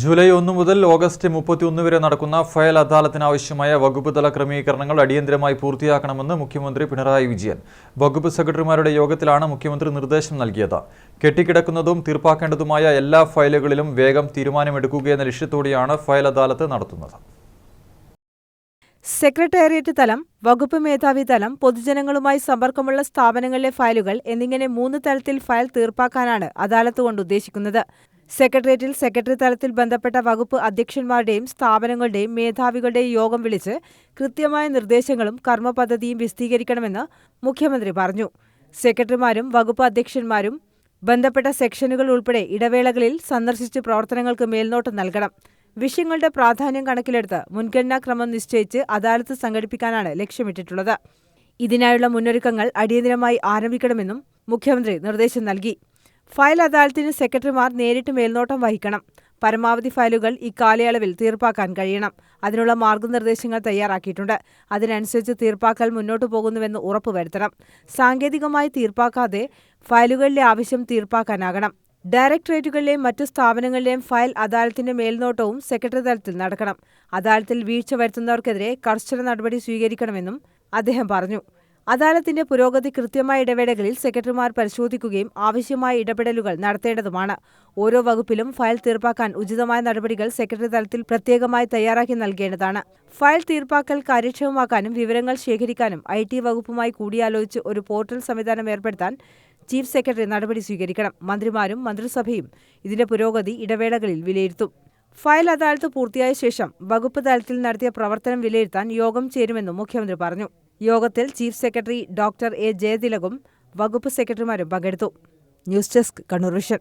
July ഒന്ന് മുതൽ August മുപ്പത്തിയൊന്ന് വരെ നടക്കുന്ന ഫയൽ അദാലത്തിനാവശ്യമായ വകുപ്പ് തല ക്രമീകരണങ്ങൾ അടിയന്തരമായി പൂർത്തിയാക്കണമെന്ന് മുഖ്യമന്ത്രി പിണറായി വിജയൻ. വകുപ്പ് സെക്രട്ടറിമാരുടെ യോഗത്തിലാണ് മുഖ്യമന്ത്രി നിർദ്ദേശം നൽകിയത്. കെട്ടിക്കിടക്കുന്നതും തീർപ്പാക്കേണ്ടതുമായ എല്ലാ ഫയലുകളിലും വേഗം തീരുമാനമെടുക്കുകയെന്ന ലക്ഷ്യത്തോടെയാണ് ഫയൽ അദാലത്ത് നടത്തുന്നത്. സെക്രട്ടേറിയറ്റ് തലം വകുപ്പ് മേധാവി തലം പൊതുജനങ്ങളുമായി സമ്പർക്കമുള്ള സ്ഥാപനങ്ങളിലെ ഫയലുകൾ എന്നിങ്ങനെ മൂന്ന് തലത്തിൽ ഫയൽ തീർപ്പാക്കാനാണ് അദാലത്ത് കൊണ്ട് ഉദ്ദേശിക്കുന്നത്. സെക്രട്ടേറിയറ്റിൽ സെക്രട്ടറി തലത്തിൽ ബന്ധപ്പെട്ട വകുപ്പ് അധ്യക്ഷന്മാരുടെയും സ്ഥാപനങ്ങളുടെയും മേധാവികളുടെയും യോഗം വിളിച്ച് കൃത്യമായ നിർദ്ദേശങ്ങളും കർമ്മപദ്ധതിയും വിശദീകരിക്കണമെന്ന് മുഖ്യമന്ത്രി പറഞ്ഞു. സെക്രട്ടറിമാരും വകുപ്പ് അധ്യക്ഷന്മാരും ബന്ധപ്പെട്ട സെക്ഷനുകൾ ഉൾപ്പെടെ ഇടവേളകളിൽ സന്ദർശിച്ച് പ്രവർത്തനങ്ങൾക്ക് മേൽനോട്ടം നൽകണം. വിഷയങ്ങളുടെ പ്രാധാന്യം കണക്കിലെടുത്ത് മുൻഗണനാക്രമം നിശ്ചയിച്ച് അദാലത്ത് സംഘടിപ്പിക്കാനാണ് ലക്ഷ്യമിട്ടിട്ടുള്ളത്. ഇതിനായുള്ള മുന്നൊരുക്കങ്ങൾ അടിയന്തരമായി ആരംഭിക്കണമെന്നും മുഖ്യമന്ത്രി നിർദ്ദേശം നൽകി. ഫയൽ അദാലത്തിന് സെക്രട്ടറിമാർ നേരിട്ട് മേൽനോട്ടം വഹിക്കണം. പരമാവധി ഫയലുകൾ ഇക്കാലയളവിൽ തീർപ്പാക്കാൻ കഴിയണം. അതിനുള്ള മാർഗനിർദ്ദേശങ്ങൾ തയ്യാറാക്കിയിട്ടുണ്ട്. അതിനനുസരിച്ച് തീർപ്പാക്കൽ മുന്നോട്ടു പോകുന്നുവെന്ന് ഉറപ്പുവരുത്തണം. സാങ്കേതികമായി തീർപ്പാക്കാതെ ഫയലുകളിലെ ആവശ്യം തീർപ്പാക്കാനാകണം. ഡയറക്ടറേറ്റുകളിലെയും മറ്റു സ്ഥാപനങ്ങളിലെയും ഫയൽ അദാലത്തിന്റെ മേൽനോട്ടവും സെക്രട്ടറി തലത്തിൽ നടക്കണം. അദാലത്തിൽ വീഴ്ച വരുത്തുന്നവർക്കെതിരെ കർശന നടപടി സ്വീകരിക്കണമെന്നും അദ്ദേഹം പറഞ്ഞു. അദാലത്തിന്റെ പുരോഗതി കൃത്യമായ ഇടവേളകളിൽ സെക്രട്ടറിമാർ പരിശോധിക്കുകയും ആവശ്യമായ ഇടപെടലുകൾ നടത്തേണ്ടതുമാണ്. ഓരോ വകുപ്പിലും ഫയൽ തീർപ്പാക്കാൻ ഉചിതമായ നടപടികൾ സെക്രട്ടറി തലത്തിൽ പ്രത്യേകമായി തയ്യാറാക്കി നൽകേണ്ടതാണ്. ഫയൽ തീർപ്പാക്കൽ കാര്യക്ഷമമാക്കാനും വിവരങ്ങൾ ശേഖരിക്കാനും ഐ ടി വകുപ്പുമായി കൂടിയാലോചിച്ച് ഒരു പോർട്ടൽ സംവിധാനം ഏർപ്പെടുത്താൻ ചീഫ് സെക്രട്ടറി നടപടി സ്വീകരിക്കണം. മന്ത്രിമാരും മന്ത്രിസഭയും ഇതിന്റെ പുരോഗതി ഇടവേളകളിൽ വിലയിരുത്തും. ഫയൽ അദാലത്ത് പൂർത്തിയായ ശേഷം വകുപ്പ് തലത്തിൽ നടത്തിയ പ്രവർത്തനം വിലയിരുത്താൻ യോഗം ചേരുമെന്നും മുഖ്യമന്ത്രി പറഞ്ഞു. യോഗത്തിൽ ചീഫ് സെക്രട്ടറി ഡോക്ടർ എ ജയതിലകും വകുപ്പ് സെക്രട്ടറിമാരും പങ്കെടുത്തു. News desk Kannur Vision.